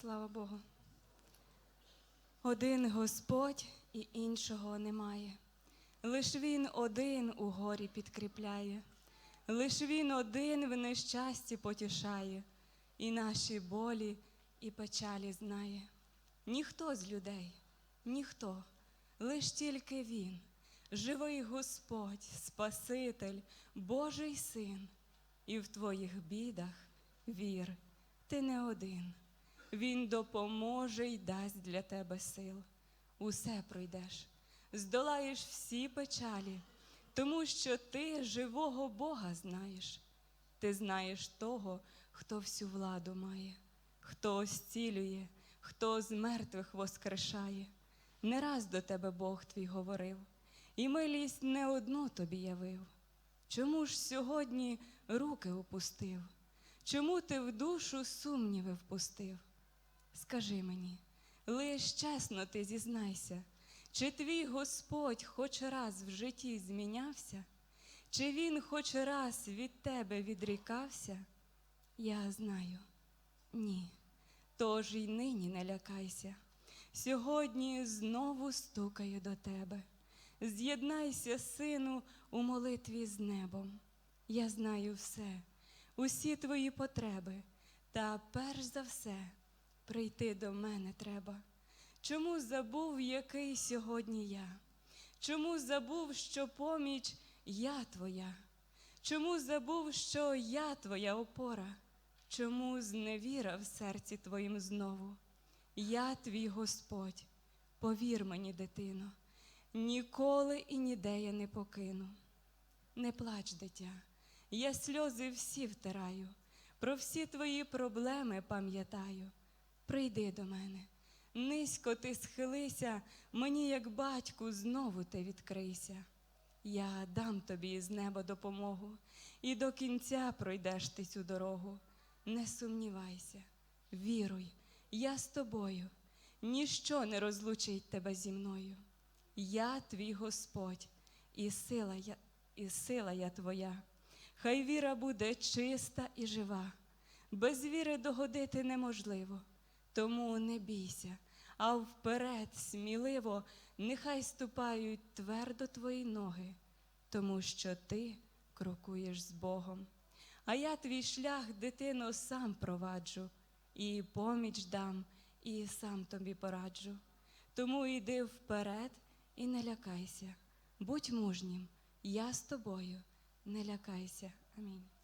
Слава Богу. Один Господь і іншого немає. Лиш Він один у горі підкріпляє, лиш Він один в нещасті потішає, і наші болі і печалі знає. Ніхто з людей, ніхто, лиш тільки Він, живий Господь, Спаситель, Божий Син, і в твоїх бідах вір, ти не один. Він допоможе й дасть для тебе сил. Усе пройдеш, здолаєш всі печалі, тому що ти живого Бога знаєш. Ти знаєш того, хто всю владу має, хто зцілює, хто з мертвих воскрешає. Не раз до тебе Бог твій говорив, і милість не одну тобі явив. Чому ж сьогодні руки опустив? Чому ти в душу сумніви впустив? Скажи мені, лиш чесно ти зізнайся, чи твій Господь хоч раз в житті змінявся, чи він хоч раз від тебе відрікався? Я знаю, ні, тож й нині не лякайся. Сьогодні знову стукаю до тебе. З'єднайся, сину, у молитві з небом. Я знаю все, усі твої потреби, та перш за все прийти до мене треба. Чому забув, який сьогодні я? Чому забув, що поміч я твоя? Чому забув, що я твоя опора? Чому зневіра в серці твоїм знову? Я твій Господь, повір мені, дитино, ніколи і ніде я не покину. Не плач, дитя, я сльози всі втираю, про всі твої проблеми пам'ятаю. Прийди до мене, низько ти схилися, мені, як батьку, знову ти відкрийся. Я дам тобі з неба допомогу, і до кінця пройдеш ти цю дорогу. Не сумнівайся, віруй, я з тобою, ніщо не розлучить тебе зі мною. Я твій Господь, і сила я, і сила я твоя. Хай віра буде чиста і жива. Без віри догодити неможливо. Тому не бійся, а вперед сміливо, нехай ступають твердо твої ноги, тому що ти крокуєш з Богом. А я твій шлях, дитино, сам проваджу, і поміч дам, і сам тобі пораджу. Тому йди вперед і не лякайся, будь мужнім, я з тобою, не лякайся. Амінь.